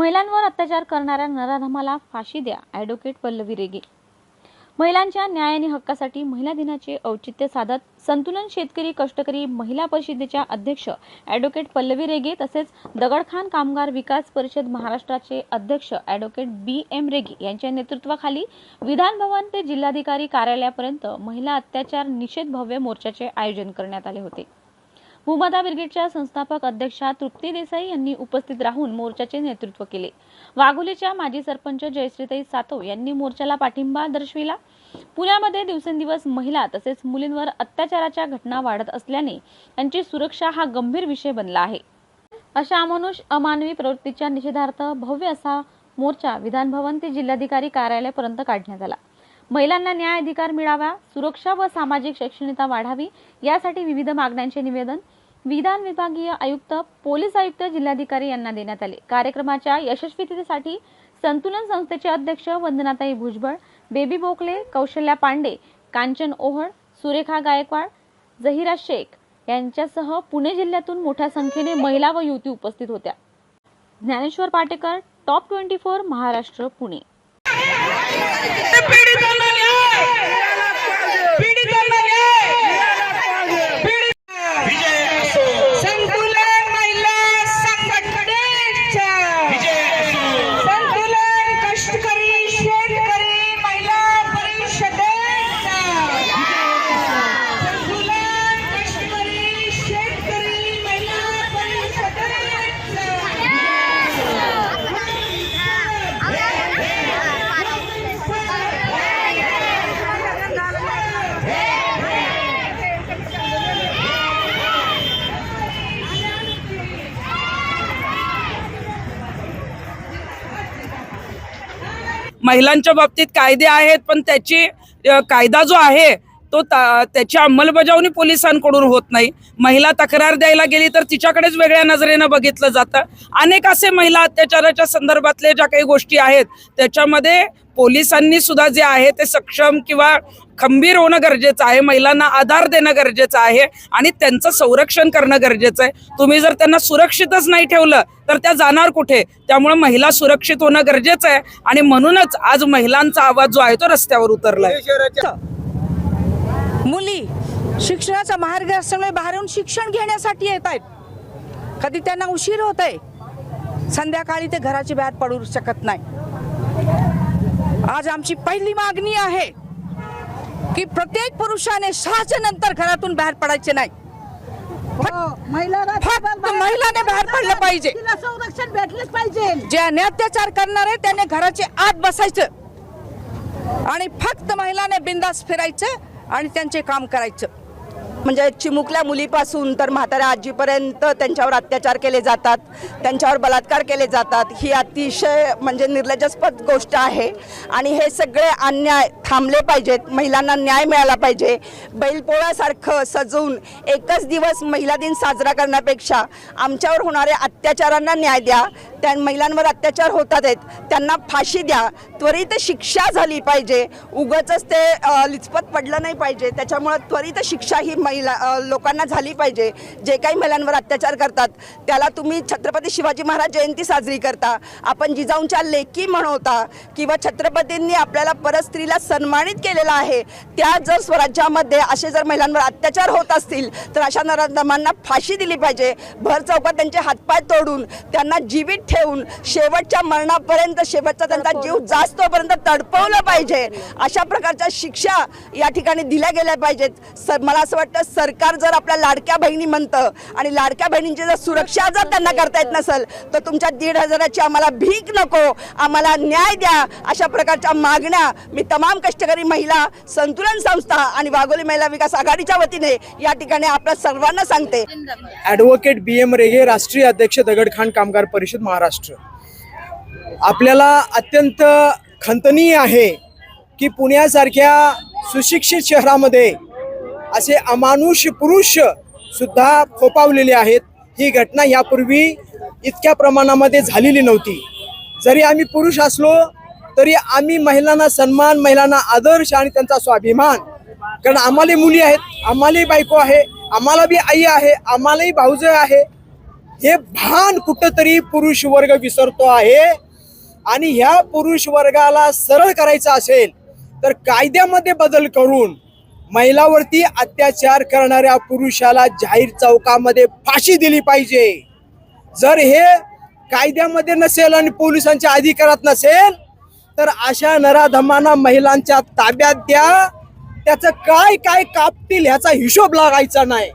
महिलांवर अत्याचार करणाऱ्या नराधमाला फाशी द्या ॲडव्होकेट पल्लवी रेगे. महिलांच्या न्याय आणि हक्कासाठी महिला दिनाचे औचित्य साधत संतुलन शेतकरी कष्टकरी महिला परिषदेच्या अध्यक्ष ॲडव्होकेट पल्लवी रेगे तसेच दगडखान कामगार विकास परिषद महाराष्ट्राचे अध्यक्ष ॲडव्होकेट बी एम रेगे यांच्या नेतृत्वाखाली विधान भवन ते जिल्हाधिकारी कार्यालयापर्यंत महिला अत्याचार निषेध भव्य मोर्चाचे आयोजन करण्यात आले होते. भूमाता ब्रिगेडच्या संस्थापक अध्यक्षा तृप्ती देसाई यांनी उपस्थित राहून मोर्चाचे नेतृत्व केले. वाघोलीच्या माजी सरपंच जयश्रीताई सातव यांनी मोर्चाला पाठिंबा दर्शविला. पुण्यामध्ये दिवसेंदिवस महिला तसेच मुलींवर अत्याचाराच्या घटना वाढत असल्याने त्यांची सुरक्षा हा गंभीर विषय बनला आहे. अशा अमानुष अमानवी प्रवृत्तीच्या निषेधार्थ भव्य असा मोर्चा विधानभवन ते जिल्हाधिकारी कार्यालयापर्यंत काढण्यात आला. महिलांना न्याय अधिकार मिळावा सुरक्षा व सामाजिक शैक्षणिकता वाढावी यासाठी विविध मागण्यांचे निवेदन विधान विभागीय आयुक्त पोलीस आयुक्त जिल्हाधिकारी यांना देण्यात आले. कार्यक्रमाच्या यशस्वीतेसाठी संतुलन संस्थेचे अध्यक्ष वंदनाताई भुजबळ बेबी बोकले कौशल्या पांडे कांचन ओहळ सुरेखा गायकवाड जहिरा शेख यांच्यासह पुणे जिल्ह्यातून मोठ्या संख्येने महिला व युवती उपस्थित होत्या. Dnyaneshwar Patekar top twenty four Maharashtra Pune पीडितांना न्याय पीडितांना न्याय विजय असो संतुलन महिला संघटनेच्या विजय असो संतुलन कष्टकरी शेतकरी महिला परिषदेचा संतुलन कष्टकरी शेतकरी महिला महिलांच्या बाबतीत कायदे आहेत पण त्याची कायदा जो आहे तो ता- त्याची अंमलबजावणी पोलिसांकडून होत नाही. महिला तक्रार द्यायला गेली तर तिच्याकडेच वेगळ्या नजरेनं बघितलं जातं. अनेक असे महिला अत्याचाराच्या संदर्भातले ज्या काही गोष्टी आहेत त्याच्यामध्ये पोलिसांनी सुद्धा जे आहे ते सक्षम किंवा खंबीर होणं गरजेचं आहे. महिलांना आधार देणं गरजेचं आहे आणि त्यांचं संरक्षण करणं गरजेचं आहे. तुम्ही जर त्यांना सुरक्षितच नाही ठेवलं तर त्या जाणार कुठे? त्यामुळे महिला सुरक्षित होणं गरजेचं आहे आणि म्हणूनच आज महिलांचा आवाज जो आहे तो रस्त्यावर उतरलाय. मुली शिक्षणाचा मार्ग असल्यामुळे बाहेरून शिक्षण घेण्यासाठी येत आहेत. कधी त्यांना उशीर होत आहे. संध्याकाळी ते घराची बाहेर पडू शकत नाही. आज आमची पहिली मागणी आहे की प्रत्येक पुरुषाने सहाच्या नंतर घरातून बाहेर पडायचे नाही. हो, महिलांना बाहेर पडलं पाहिजे. संरक्षण भेटलंच पाहिजे. जे अत्याचार करणारे त्याने घराचे आत बसायचं. आणि फक्त महिलाने बिंदास फिरायचं आणि त्यांचे काम करायचं. म्हणजे चिमुकल्या मुलीपासून तर म्हाताऱ्या आजीपर्यंत त्यांच्यावर अत्याचार केले जातात त्यांच्यावर बलात्कार केले जातात ही अतिशय म्हणजे निर्लज्जास्पद गोष्ट आहे. आणि हे सगळे अन्याय थांबले पाहिजेत महिलांना न्याय मिळाला पाहिजे. बैलपोळ्यासारखं सजवून एकच दिवस महिला दिन साजरा करण्यापेक्षा आमच्यावर होणाऱ्या अत्याचारांना न्याय द्या. त्या महिलांवर अत्याचार होतात आहेत. त्यांना फाशी द्या. त्वरित शिक्षा झाली पाहिजे. उगच ते लिचपत पडलं नाही पाहिजे. त्याच्यामुळं त्वरित शिक्षा ही महिला लोकांना झाली पाहिजे. जे काही महिलांवर अत्याचार करतात त्याला तुम्ही छत्रपती शिवाजी महाराज जयंती साजरी करता. आपण जिजाऊंच्या लेखी म्हणवता किंवा छत्रपतींनी आपल्याला परस्त्रीला सन्मानित केलेलं आहे. त्या जर स्वराज्यामध्ये असे जर महिलांवर अत्याचार होत असतील तर अशा नराधमांना फाशी दिली पाहिजे. भर चौकात त्यांचे हातपाय तोडून त्यांना जीवित ठेवून शेवटच्या मरणापर्यंत शेवटचा त्यांचा जीव जास्तपर्यंत तडपवलं पाहिजे. अशा प्रकारच्या शिक्षा या ठिकाणी दिल्या गेल्या पाहिजेत. सर मला असं वाटतं सरकार जर आपल्या लाडक्या बहिणी म्हणतं आणि लाडक्या बहिणींची जर सुरक्षा जर त्यांना करता येत नसेल तर तुमच्या दीड हजाराची आम्हाला भीक नको आम्हाला न्याय द्या. अशा प्रकारच्या मागण्या मी तमाम कष्टकरी महिला संतुलन संस्था आणि वाघोली महिला विकास आघाडीच्या वतीने या ठिकाणी आपल्या सर्वांना सांगते. ॲडव्होकेट बी एम रेगे राष्ट्रीय अध्यक्ष दगडखान कामगार परिषद महाराष्ट्र. आपल्याला अत्यंत खंतनीय आहे की पुण्यासारख्या सुशिक्षित शहरामध्ये असे अमानुष पुरुष सुद्धा फोपावलेले आहेत. ही घटना यापूर्वी इतक्या प्रमाणामध्ये झालेली नव्हती. जरी आम्ही पुरुष असलो तरी आम्ही महिलांना सन्मान महिलांना आदर्श आणि त्यांचा स्वाभिमान. कारण आम्हाला मुली आहेत आम्हालाही बायको आहे आम्हाला बी आई आहे आम्हालाही भाऊज आहे. हे भान कुठंतरी पुरुष वर्ग विसरतो आहे. आणि ह्या पुरुष वर्गाला सरळ करायचं असेल तर कायद्यामध्ये बदल करून महिलावरती अत्याचार करणाऱ्या पुरुषाला जाहीर चौकामध्ये फाशी दिली पाहिजे. जर हे कायद्यामध्ये नसेल आणि पोलिसांच्या अधिकारात नसेल तर अशा नराधमांना महिलांच्या ताब्यात द्या. त्याचं काय काय कापतील ह्याचा हिशोब लागायचा नाही.